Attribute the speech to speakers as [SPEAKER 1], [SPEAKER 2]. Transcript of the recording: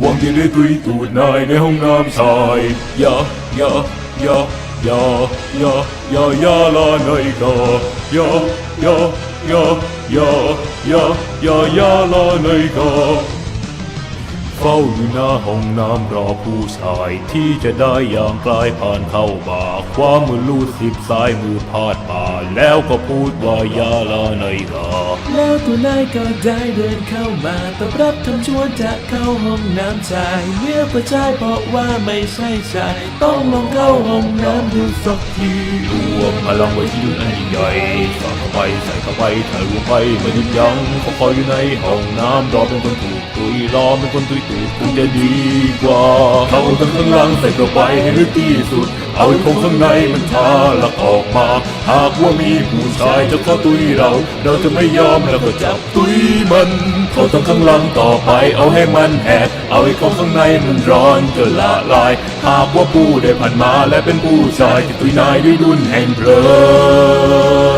[SPEAKER 1] หวังจะได้ตุยตูดนายในห้องน้ำชายอย่าอย่า เฝ้าอยู่หน้าห้องน้ำรอผู้ชายที่จะได้อย่างกลายผ่านเข้าบ่าความมือลูดสิบซ้ายมือพาดบ่าแล้วก็พูดว่ายาลาในอยกา
[SPEAKER 2] แล้วตัวนายก็ได้เดินเข้ามาตอบรับคำชวนจะเข้าห้องน้ำชายเมื่อประชายบอกว่าไม่ใช่ชาย ต้องลองเข้าห้องน้ำดูสักที
[SPEAKER 1] วมพลังไว้ที่ดุนอันยิ่งใหญ่ใส่เข้าไปใส่เข้าไปถ้ารวมไปไม่หยุดยั้งเขาคอยอยู่ในห้องน้ำรอเป็นคนถูกตุยรอเป็นคนตุยตูดคงจะดีกว่าเขาทั้งข้างล่างใส่เข้าไปให้ลึกที่สุด เอาไอ้คงข้างในมันทาลักออกมา หากว่ามีผู้ชายจะเข้าตุยเรา เราจะไม่ยอมแล้วก็จับตุยมัน เขาต้องข้างหล่างต่อไปเอาให้มันแหกเอาไอ้ของข้างในมันร้อนจนละลาย หากว่าผู้ได้ผ่านมาและเป็นผู้ชายที่ตุยนายด้วยดุนแห่งเพลิง